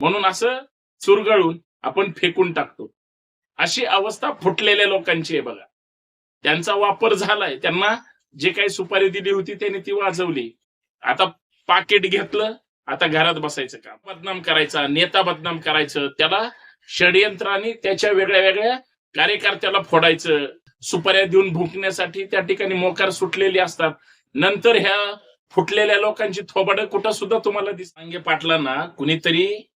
म्हणून असं चुरगळून आपण फेकून टाकतो. अशी अवस्था फुटलेल्या लोकांची आहे बघा. त्यांचा वापर झालाय. त्यांना जे काही सुपारी दिली होती त्यांनी ती वाजवली. आता पाकिट घेतलं आता घरात बसायचं का बदनाम करायचा नेता बदनाम करायचं त्याला षडयंत्राने त्याच्या वेगळ्या वेगळ्या कार्यकर्त्याला फोडायचं. सुपाऱ्या देऊन भुंकण्यासाठी त्या ठिकाणी मोकार सुटलेली असतात. नंतर ह्या फुटलेल्या लोकांची थोबाड कुठं सुद्धा तुम्हाला दिस अंगे पाटलांना कुणीतरी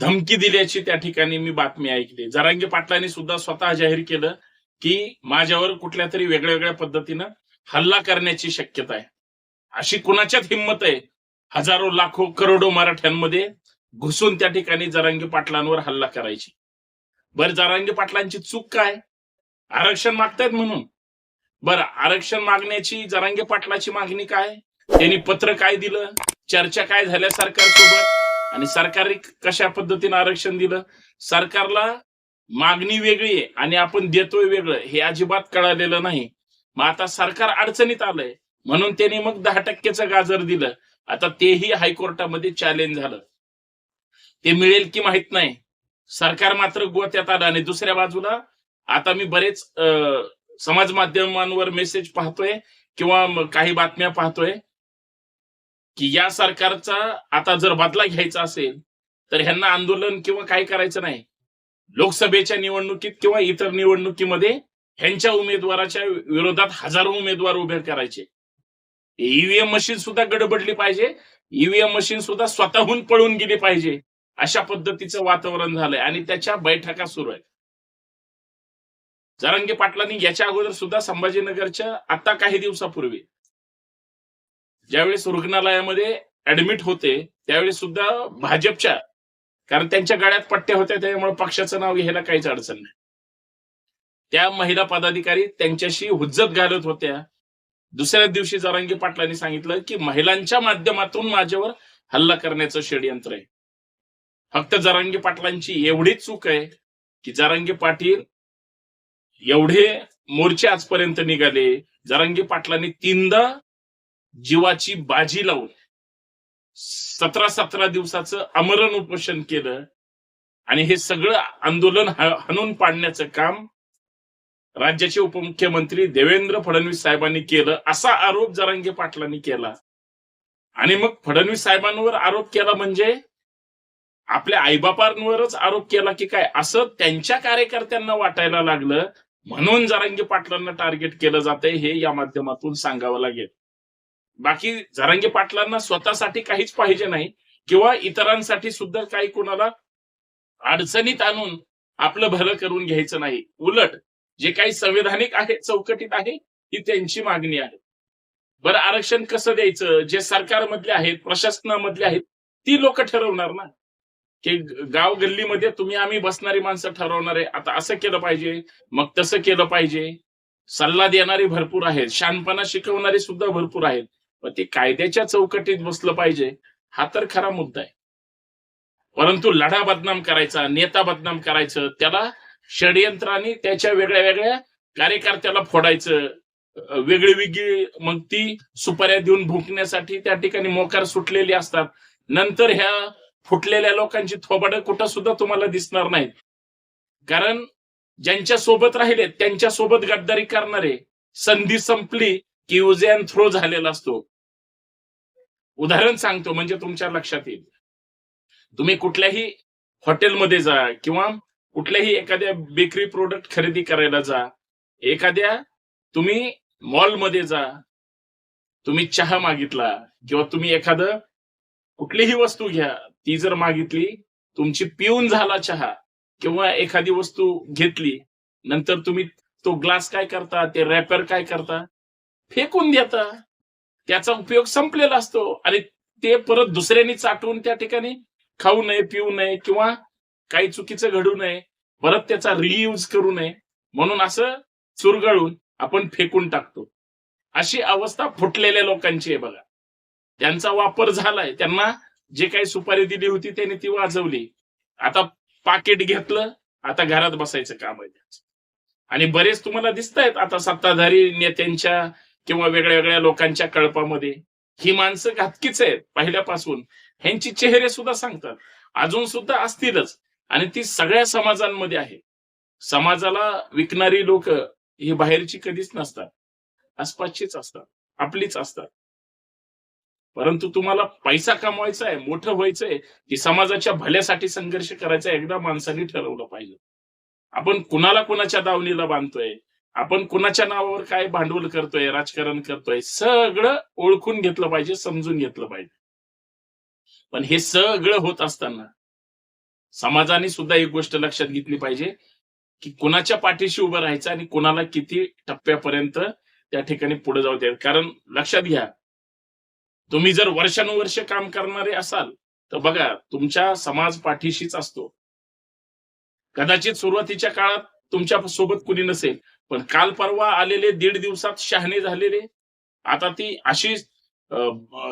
धमकी दिल्याची त्या ठिकाणी मी बातमी ऐकली. जरांगे पाटलांनी सुद्धा स्वतः जाहीर केलं की माझ्यावर कुठल्या तरी वेगळ्या वेगळ्या पद्धतीनं हल्ला करण्याची शक्यता आहे. अशी कुणाच्यात हिंमत आहे? हजारो लाखो करोडो मराठ्यांमध्ये घुसून त्या ठिकाणी जरांगी पाटलांवर हल्ला करायची. बरं जरांगी पाटलांची चूक काय? आरक्षण मागतायत म्हणून. बरं आरक्षण मागण्याची जरांगे पाटलाची मागणी काय? त्यांनी पत्र काय दिलं? चर्चा काय झाल्या सरकारसोबत? आणि सरकारने कशा पद्धतीनं आरक्षण दिलं? सरकारला मागणी वेगळी आहे आणि आपण देतोय वेगळं हे अजिबात कळालेलं नाही. मग आता सरकार अडचणीत आलंय म्हणून त्यांनी मग दहा टक्केचं गाजर दिलं. आता तेही हायकोर्टामध्ये चॅलेंज झालं. ते मिळेल की माहीत नाही. सरकार मात्र गोत्यात आलं आणि दुसऱ्या बाजूला आता मी बरेच समाज माध्यमांवर मेसेज पाहतोय किंवा काही बातम्या पाहतोय. की या सरकारचा आता जर बदला घ्यायचा असेल तर ह्यांना आंदोलन किंवा काय करायचं नाही. लोकसभेच्या निवडणुकीत किंवा इतर निवडणुकीमध्ये ह्यांच्या उमेदवाराच्या विरोधात हजारो उमेदवार उभे करायचे. ईव्हीएम मशीन सुद्धा गडबडली पाहिजे. ईव्हीएम मशीन सुद्धा स्वतःहून पळून गेली पाहिजे. अशा पद्धतीचं वातावरण झालंय आणि त्याच्या बैठका सुरू आहेत. जारंगे पाटलांनी याच्या अगोदर सुद्धा संभाजीनगरच्या आता काही दिवसापूर्वी ज्यावेळेस रुग्णालयामध्ये ऍडमिट होते त्यावेळेस सुद्धा भाजपच्या कारण त्यांच्या गळ्यात पट्ट्या होत्या त्यामुळे पक्षाचं नाव घ्यायला काहीच अडचण नाही. त्या महिला पदाधिकारी त्यांच्याशी हुज्जत घालत होत्या. दुसऱ्या दिवशी जरांगी पाटलांनी सांगितलं की महिलांच्या माध्यमातून माझ्यावर हल्ला करण्याचं षडयंत्र आहे. फक्त जरांगी पाटलांची एवढी चूक आहे की जरांगी पाटील एवढे मोर्चे आजपर्यंत निघाले. जरांगी पाटलांनी तीनदा जीवाची बाजी लावून सतरा सतरा दिवसाचं आमरण उपोषण केलं आणि हे सगळं आंदोलन हणून पाडण्याचं काम राज्याचे उपमुख्यमंत्री देवेंद्र फडणवीस साहेबांनी केलं असा आरोप जरांगे पाटलांनी केला. आणि मग फडणवीस साहेबांवर आरोप केला म्हणजे आपल्या आईबापांवरच आरोप केला की काय? असं त्यांच्या कार्यकर्त्यांना वाटायला लागलं. म्हणून जरांगे पाटलांना टार्गेट केलं जातंय हे या माध्यमातून सांगावं लागेल. बाकी जरांगे पाटलांना स्वतःसाठी काहीच पाहिजे नाही किंवा इतरांसाठी सुद्धा काही कोणाला अडचणीत आणून आपलं भलं करून घ्यायचं नाही. उलट जे काही संविधानिक आहे चौकटीत आहे ही त्यांची मागणी आहे. बरं आरक्षण कसं द्यायचं? जे सरकारमधले आहेत प्रशासनामधले आहेत ती लोक ठरवणार ना? की गाव गल्लीमध्ये तुम्ही आम्ही बसणारी माणसं ठरवणार आहे. आता असं केलं पाहिजे मग तसं केलं पाहिजे. सल्ला देणारी भरपूर आहेत. शानपणा शिकवणारे सुद्धा भरपूर आहेत. मग ते कायद्याच्या चौकटीत बसलं पाहिजे हा तर खरा मुद्दा आहे. परंतु लढा बदनाम करायचा नेता बदनाम करायचं त्याला षडयंत्राने त्याच्या वेगळ्या वेगळ्या कार्यकर्त्याला फोडायचं वेगळी वेगळी मग ती सुपाऱ्या देऊन भुंकण्यासाठी त्या ठिकाणी मोकार सुटलेली असतात. नंतर ह्या फुटलेल्या लोकांची थोबाड कुठं सुद्धा तुम्हाला दिसणार नाहीत. कारण ज्यांच्या सोबत राहिले त्यांच्यासोबत गद्दारी करणारे संधी संपली की युज अँड थ्रो झालेला असतो. उदाहरण सांगतो म्हणजे तुमच्या लक्षात येईल. तुम्ही कुठल्याही हॉटेलमध्ये जा किंवा कुठल्याही एखाद्या बेकरी प्रोडक्ट खरेदी करायला जा. एखाद्या तुम्ही मॉलमध्ये जा. तुम्ही चहा मागितला किंवा तुम्ही एखादं कुठलीही वस्तू घ्या. ती जर मागितली तुमची पिऊन झाला चहा किंवा एखादी वस्तू घेतली नंतर तुम्ही तो ग्लास काय करता ते रॅपर काय करता? फेकून देता. त्याचा उपयोग संपलेला असतो. आणि ते परत दुसऱ्यांनी चाटून त्या ठिकाणी खाऊ नये पिऊ नये किंवा काही चुकीचं घडू नये परत त्याचा रियूज करू नये म्हणून असं चुरगळून आपण फेकून टाकतो. अशी अवस्था फुटलेल्या लोकांची आहे बघा. त्यांचा वापर झालाय. त्यांना जे काही सुपारी दिली होती त्यांनी ती वाजवली. आता पाकिट घेतलं आता घरात बसायचं काम आहे. त्यांचं. आणि बरेच तुम्हाला दिसत आहेत आता सत्ताधारी नेत्यांच्या किंवा वेगळ्या वेगळ्या लोकांच्या कळपामध्ये. ही माणसं घातकीच आहेत पहिल्यापासून. ह्यांची चेहरे सुद्धा सांगतात. अजून सुद्धा असतीलच आणि ती सगळ्या समाजांमध्ये आहे. समाजाला विकणारी लोक ही बाहेरची कधीच नसतात. आसपासचीच असतात. आपलीच असतात. परंतु तुम्हाला पैसा कमवायचा आहे मोठं व्हायचंय की समाजाच्या भल्यासाठी संघर्ष करायचा एकदा माणसांनी ठरवलं पाहिजे. आपण कुणाला कुणाच्या दावणीला बांधतोय? आपण कुणाच्या नावावर काय भांडवल करतोय राजकारण करतोय सगळं ओळखून घेतलं पाहिजे समजून घेतलं पाहिजे. पण हे सगळं होत असताना समाजाने सुद्धा एक गोष्ट लक्षात घेतली पाहिजे की कुणाच्या पाठीशी उभं राहायचं आणि कुणाला किती टप्प्यापर्यंत त्या ठिकाणी पुढे जाऊ द्यायचं कारण लक्षात घ्या तुम्ही जर वर्षानुवर्ष काम करणारे असाल तर बघा तुमच्या समाज पाठीशीच असतो. कदाचित सुरुवातीच्या काळात तुमच्यासोबत कुणी नसेल पण काल परवा आलेले दीड दिवसात शहाणे झालेले. आता ती अशी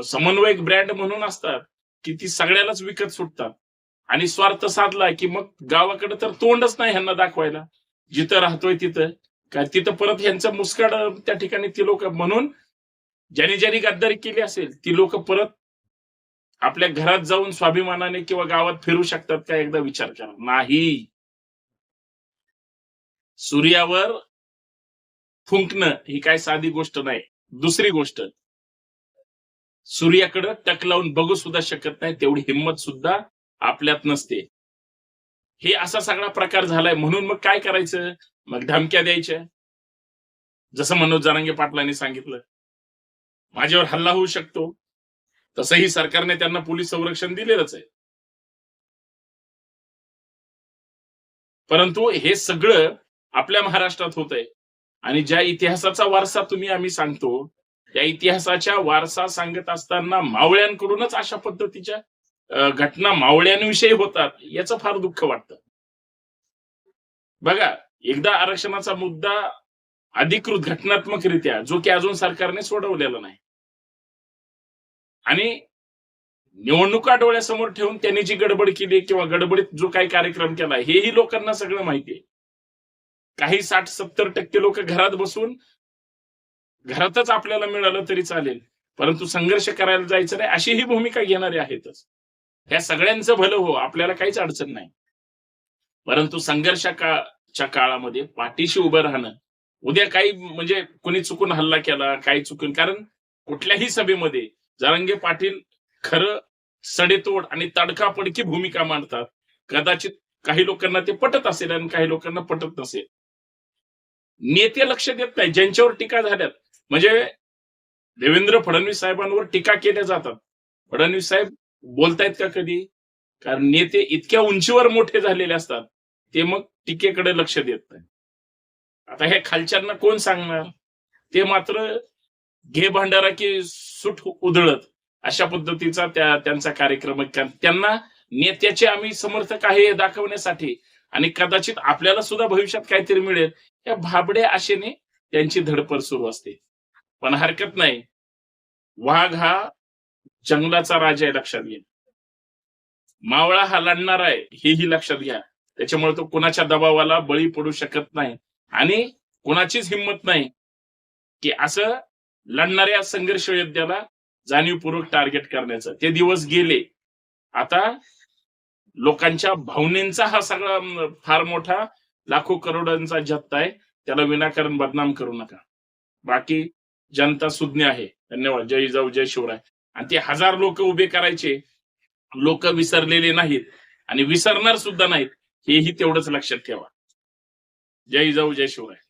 समन्वयक ब्रँड म्हणून असतात की ती सगळ्यालाच विकत सुटतात. आणि स्वार्थ साधला की मग गावाकडे तर तोंडच नाही ह्यांना दाखवायला. जिथं राहतोय तिथं. काय तिथं परत ह्यांचं मुस्काड त्या ठिकाणी ती लोक म्हणून ज्यांनी ज्यांनी गद्दारी केली असेल ती लोक परत आपल्या घरात जाऊन स्वाभिमानाने किंवा गावात फिरू शकतात का एकदा विचार करा. नाही. सूर्यावर फुंकणं ही काय साधी गोष्ट नाही दुसरी गोष्ट सूर्याकडं टक लावून बघू सुद्धा शकत नाही तेवढी हिंमत सुद्धा आपल्यात नसते. हे असा सगळा प्रकार झालाय म्हणून मग काय करायचं? मग धमक्या द्यायच्या. जसं मनोज जरांगे पाटलांनी सांगितलं माझ्यावर हल्ला होऊ शकतो तसंही सरकारने त्यांना पोलीस संरक्षण दिलेलंच आहे. परंतु हे सगळं आपल्या महाराष्ट्रात होत आहे आणि ज्या इतिहासाचा वारसा तुम्ही आम्ही सांगतो त्या इतिहासाच्या वारसा सांगत असताना मावळ्यांकडूनच अशा पद्धतीच्या घटना मावळ्यांविषयी होतात याचं फार दुःख वाटतं. बघा एकदा आरक्षणाचा मुद्दा अधिकृत घटनात्मकरित्या जो की अजून सरकारने सोडवलेला नाही. आणि निवडणुका डोळ्यासमोर ठेवून त्यांनी जी गडबड केली किंवा गडबडीत जो काही कार्यक्रम केला हेही लोकांना सगळं माहिती आहे. काही साठ सत्तर टक्के लोक घरात बसून घरातच आपल्याला मिळालं तरी चालेल. परंतु संघर्ष करायला जायचं नाही अशी ही भूमिका घेणारे आहेतच. ह्या सगळ्यांचं भलं हो आपल्याला काहीच अडचण नाही. परंतु संघर्षाच्या काळामध्ये पाठीशी उभं राहणं उद्या काही म्हणजे कोणी चुकून हल्ला केला काही चुकून कारण कुठल्याही सभेमध्ये जरांगे पाटील खरं सडेतोड आणि तडकापडकी भूमिका मांडतात. कदाचित काही लोकांना ते पटत असेल आणि काही लोकांना पटत नसेल. नेते लक्ष देत नाही. ज्यांच्यावर टीका झाल्यात. म्हणजे देवेंद्र फडणवीस साहेबांवर टीका केल्या जातात. फडणवीस साहेब बोलतायत का कधी? कारण नेते इतक्या उंचीवर मोठे झालेले असतात. ते मग टीकेकडे लक्ष देत नाही. आता हे खालच्यांना कोण सांगणार? ते मात्र घे भांडारा की सुट उधळत. अशा पद्धतीचा त्या त्यांचा कार्यक्रम त्यांना नेत्याचे आम्ही समर्थक आहे दाखवण्यासाठी. आणि कदाचित आपल्याला सुद्धा भविष्यात काहीतरी मिळेल. या भाबड्या आशेने त्यांची धडपड सुरू असते. पण हरकत नाही. वाघ हा जंगलाचा राजा आहे लक्षात घ्या. मावळा हा लढणार आहे हेही लक्षात घ्या. त्याच्यामुळे तो कुणाच्या दबावाला बळी पडू शकत नाही. आणि कुणाचीच हिंमत नाही की असं लढणाऱ्या संघर्ष योद्ध्याला जाणीवपूर्वक टार्गेट करण्याचं. ते दिवस गेले. आता लोकांच्या भावनेंचा हा सगळा फार मोठा लाखो करोडांचा जत्ता आहे. त्याला विनाकारण बदनाम करू नका. बाकी जनता सुज्ञ आहे. धन्यवाद. जय जाऊ जय शिवराय. आणि ते हजार लोक उभे करायचे. लोक विसरलेले नाहीत आणि विसरणार सुद्धा नाहीत. हेही तेवढंच लक्षात ठेवा. जय जाऊ जय शिवराय.